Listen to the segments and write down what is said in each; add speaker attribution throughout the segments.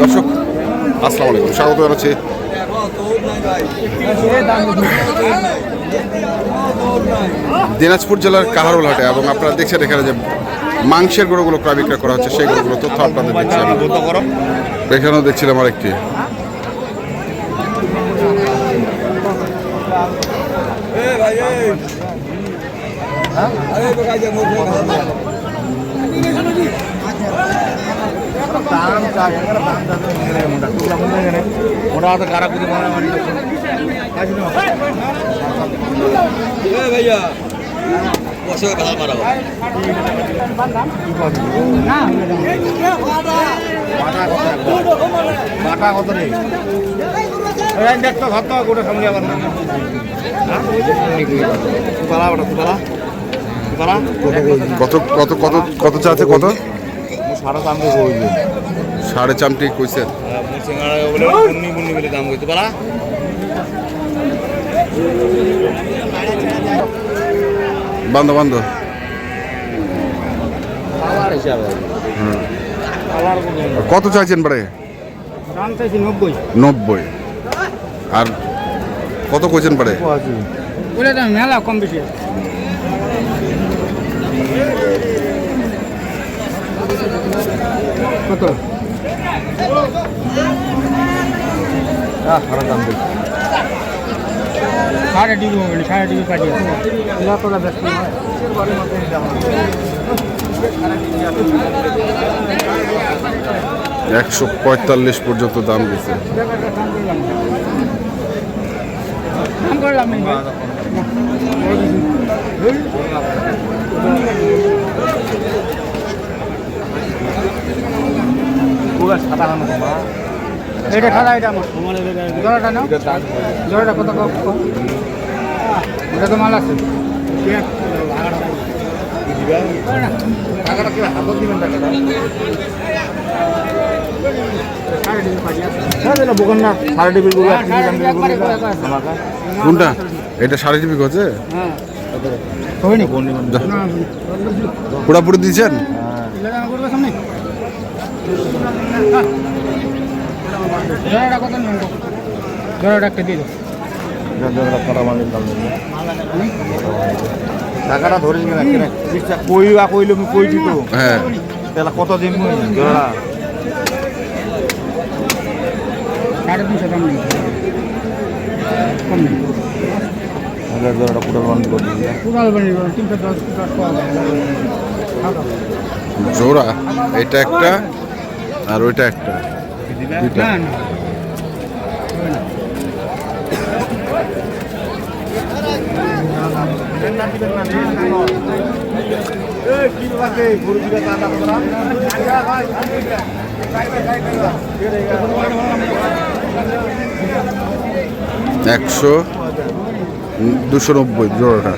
Speaker 1: দর্শক, আসসালামু আলাইকুম। স্বাগত জানাচ্ছি। দিনাজপুর জেলার কাহারোল হাটে এবং আপনারা দেখছেন এখানে যে মাংসের গরুগুলো ক্রয় বিক্রয় করা হচ্ছে, সেই গরুগুলো তথ্য আপনাদের আমি। এখানেও দেখছিলাম আরেকটি।
Speaker 2: মোটা
Speaker 3: ভাইয়া
Speaker 2: বাটা কত সঙ্গে আবার
Speaker 1: কত কত কত কত চাচ্ছে কত সাড়ে চামটি
Speaker 2: বলে মুন্নি মুন্নি বলে দাম কই তুপালা
Speaker 1: বান্ধ বান্ধ।
Speaker 2: কালার
Speaker 1: কত চাইছেন বাড়ে
Speaker 2: নব্বই।
Speaker 1: আর কত কইছেন
Speaker 4: তো মেলা কম বেশি কত? সাড়ে ডিবি মোবাইল সাড়ে ডিবি কাটিয়ে এলা ব্যস্ত
Speaker 1: একশো পঁয়তাল্লিশ পর্যন্ত দাম
Speaker 4: করলাম ভাই।
Speaker 2: পুরো সাদা মা
Speaker 4: এটা খালা এটা আমার জোড়াটা নাও জোড়াটা কত? এটা তো মাল আছে
Speaker 2: টাকাটা কি হাতত দিবেন টাকাটা হ্যাঁ
Speaker 4: হ্যাঁ,
Speaker 1: কোনটা এটা সাড়ে টিপি
Speaker 4: হ্যাঁ
Speaker 1: যা। পুরাপুরি দিয়েছেন
Speaker 4: হ্যাঁ। জোড়াটা
Speaker 2: টাকাটা ধরিস না কেন? বিশ্বাস কইবা কইলো আমি কইছি তো।
Speaker 1: হ্যাঁ।
Speaker 2: তাহলে কত দিন মুই জোড়া
Speaker 4: সাড়ে তিনশো দাম নেই কম নেই।
Speaker 2: হাজার জোড়াটা করে
Speaker 4: তিনশো দশ দশ
Speaker 1: জোড়া এটা একটা আর ওইটা একটা। দুইটা।
Speaker 4: না না।
Speaker 1: একশো দুশো নব্বই জোড়াটা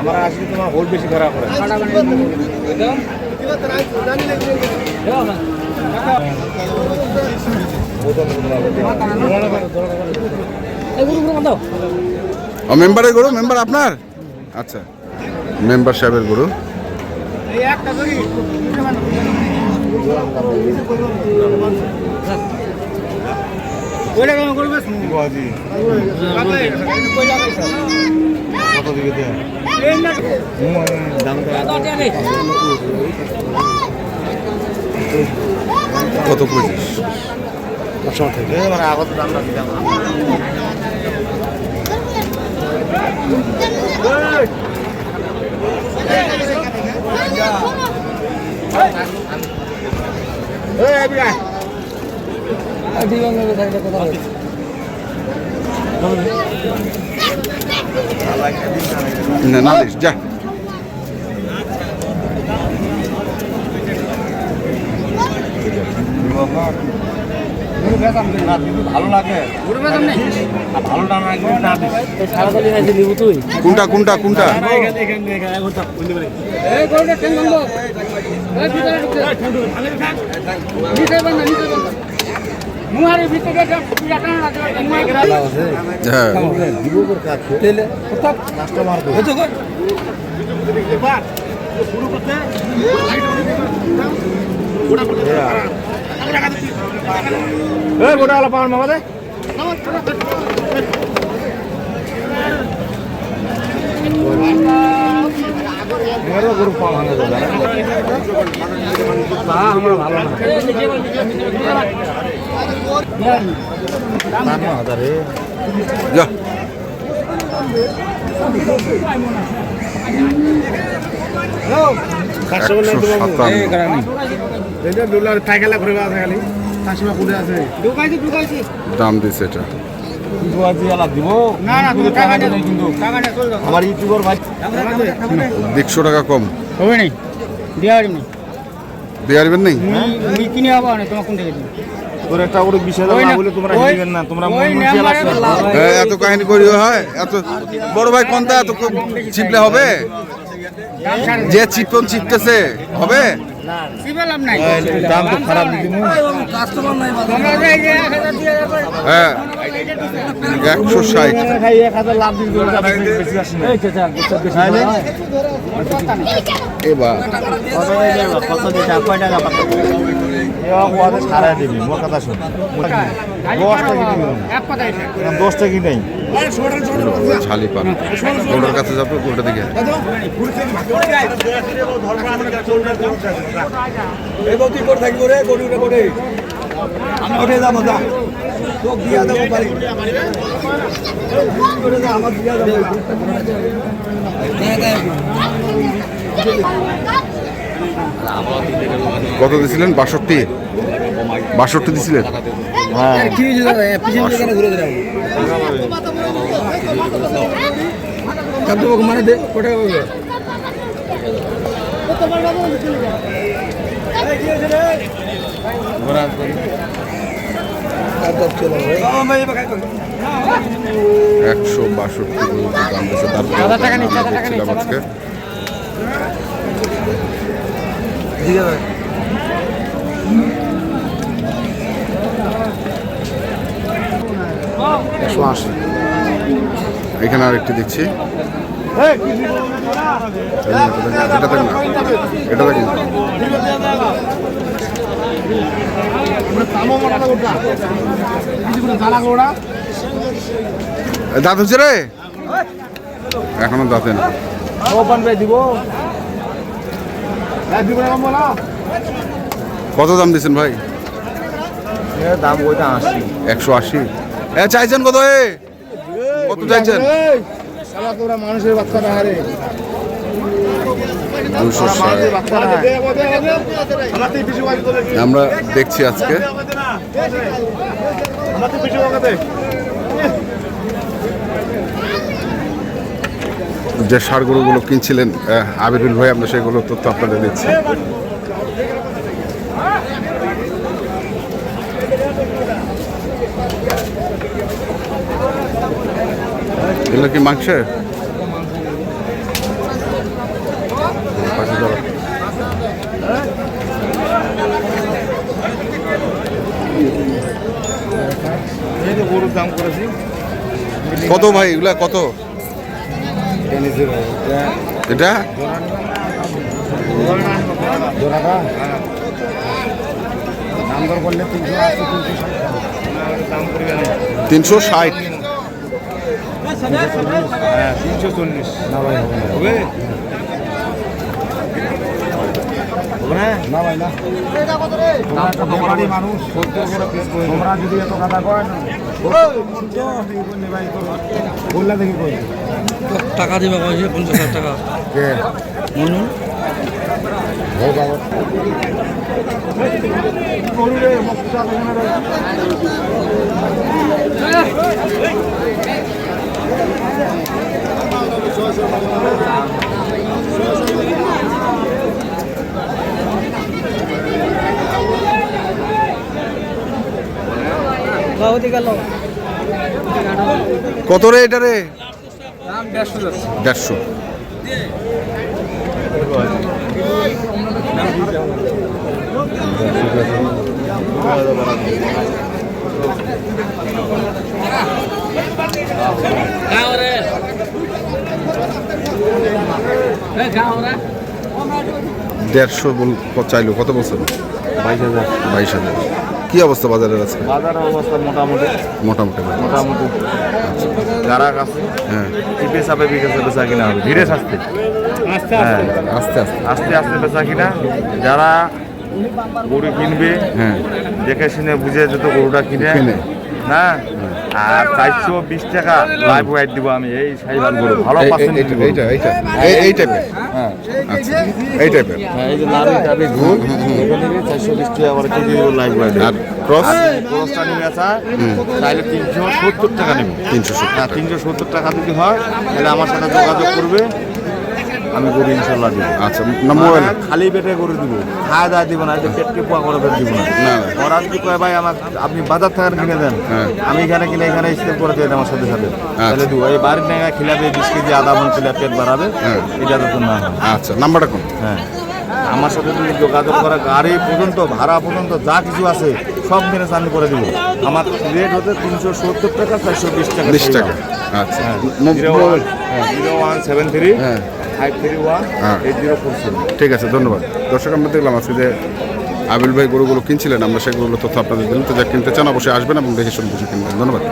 Speaker 2: আমার আসলে তোমার হোল বেশি খারাপ করে
Speaker 1: মেম্বারের গরু মেম্বার আপনার? আচ্ছা মেম্বার সাহেবের গরু।
Speaker 4: এই
Speaker 2: কত
Speaker 1: পঁচিশ?
Speaker 2: দিলাম।
Speaker 1: না না যা
Speaker 2: ভালো লাগে আর ভালোটা না একদম না দিস
Speaker 1: কোনটা কোনটা কোনটা?
Speaker 4: এই গরুটা ঠ্যাং ভাঙবো এই ভিতরে ঢুকছে নিচে বান্ধা নিচে বান্ধা মুহারের ভিতরে টানা
Speaker 1: হ্যাঁ
Speaker 2: কাস্টমার এই গোটা আলো পাওয়ার মামাদে এবারও গরু পাওয়া না আমরা ভালো না। হাজারে
Speaker 1: যা। একশো সাতান্ন।
Speaker 2: এটা ডলার থাইকেলা ঘুরে আছে খালি। কাশিমা কুড়ে আছে?
Speaker 4: ঢুকাইছি ঢুকাইছি।
Speaker 1: দাম দিছে এটা।
Speaker 4: টাকা
Speaker 1: কম।
Speaker 4: হবে নাই দিয়ে
Speaker 1: আসবেন নেই
Speaker 4: কিনে তোমার কোন থেকে
Speaker 1: এত কাহিনী করিও হয়? এত বড় ভাই কোনটা? এত চিপলে হবে? যে চিপন চিপতেছে হবে?
Speaker 2: দাম তো খারাপ
Speaker 1: হ্যাঁ একশো ষাট। এবার।
Speaker 2: কত টাকা কয় টাকা ওদের সারা দিবি মোর কথা শুন। দশ টাকা দিবি
Speaker 4: এক কথা এটা
Speaker 2: দশ টাকা নেই
Speaker 1: ছালি পান। গরুর কাছে যাবে গরুটা দিকে কত দিছিলেন? বাষট্টি? বাষট্টি দিছিলেন?
Speaker 4: মানে দে কোটা
Speaker 1: একশো বাষট্টি দাম দিচ্ছে তারপরে
Speaker 4: হাজার
Speaker 1: একশো আশি। এখানে আরেকটি দেখছি। এটা দেখ না। এটা দেখ না। দাঁত হচ্ছে রে? এখনও দাঁতে না।
Speaker 2: দিব?
Speaker 1: কত দাম দিচ্ছেন ভাই?
Speaker 2: দাম ওইটা আসি
Speaker 1: একশো আশি। হ্যাঁ চাইছেন কত এ? কত চাইছেন?
Speaker 2: মানুষের বাচ্চা না হারে
Speaker 1: দুশো
Speaker 2: বাচ্চা
Speaker 1: আমরা দেখছি আজকে। যে সার গরুগুলো কিনছিলেন আবিরুল ভাই আমরা সেগুলো তথ্য আপনাদের দিচ্ছি। এগুলো কি মাংসের? কত ভাই এগুলা কত? এটা?
Speaker 2: তিনশো
Speaker 1: ষাট।
Speaker 2: হ্যাঁ তিনশো চল্লিশ না। ভাই হবে না ভাই না মানুষ। তোমরা যদি এত কথা কয় বললা দেখি
Speaker 3: টাকা দিবে পঞ্চাশ হাজার টাকা। মনুন?
Speaker 1: কত রে এটা রে? দেড়শো দেড়শো। বল চাইলো কত বছর
Speaker 2: বাইশ হাজার।
Speaker 1: বাইশ হাজার। কি অবস্থা বাজারের আছে
Speaker 2: বাজারের অবস্থা মোটামুটি।
Speaker 1: মোটামুটি
Speaker 2: মোটামুটি। যারা কাছে
Speaker 1: হ্যাঁ।
Speaker 2: টিপে চাপে বিকেছে বেচা কিনা হবে। ধীরে সাজতে হ্যাঁ।
Speaker 1: আস্তে। আস্তে
Speaker 2: আস্তে। আস্তে বেচা কিনা। যারা গরু কিনবে
Speaker 1: হ্যাঁ।
Speaker 2: দেখে শুনে বুঝে যত গরুটা কিনে।
Speaker 1: কিনে।
Speaker 2: না? আর চারশো বিশ টাকা লাইভ ওয়েট দিব আমি। এই সাইবাল গরু ভালো
Speaker 1: এই- এইটা এইটা এই- টাইপের
Speaker 2: হ্যাঁ
Speaker 1: আচ্ছা। এই টাইপের
Speaker 2: হ্যাঁ, এই যে ঘুর চারশো বিশ টাকা করে কেজি লাইভ ওয়েট
Speaker 1: আর ক্রস
Speaker 2: খরচটা নিয়ে আসা তাহলে তিনশো সত্তর টাকা নেবে।
Speaker 1: তিনশো
Speaker 2: হ্যাঁ তিনশো সত্তর টাকা যদি হয় তাহলে আমার সাথে যোগাযোগ করবে। আমি গরু ইনশাল্লাহ দিব।
Speaker 1: আচ্ছা না মোবাইল?
Speaker 2: খালি পেটে গরু দিব। খাওয়া দাওয়া দিব না যে পেটকে পোয়া করে পেট দিব না। ওরা যদি কয় ভাই আমার আপনি বাজার থেকে কিনে দেন।
Speaker 1: হ্যাঁ।
Speaker 2: আমি এখানে কিনে এখানে স্টেপ করে দিয়ে আমার সাথে সাথে। তাহলে দিব। এই বাড়ির নেগা খিলাবে বিশ কেজি আধা মন খিলা পেট বাড়াবে।
Speaker 1: হ্যাঁ।
Speaker 2: এটা তো না
Speaker 1: আচ্ছা নাম্বারটা কোন
Speaker 2: হ্যাঁ। আমার সাথে যদি যোগাযোগ করা গাড়ি পর্যন্ত ভাড়া পর্যন্ত যা কিছু আছে সব মেনে আমি করে দিব। আমার রেট হচ্ছে তিনশো সত্তর টাকা চারশো বিশ টাকা।
Speaker 1: বিশ টাকা। আচ্ছা।
Speaker 2: Zero one zero one seven three five three one. Eight zero four
Speaker 1: ঠিক আছে ধন্যবাদ। দর্শক আমরা দেখলাম আজকে যে আবিল ভাই গরুগুলো কিনছিলেন আমরা সেগুলো তথ্য আপনাদের দিলাম। তো যা কিনতে চান অবশ্যই আসবেন এবং দেখে শুনব কিনবেন। ধন্যবাদ।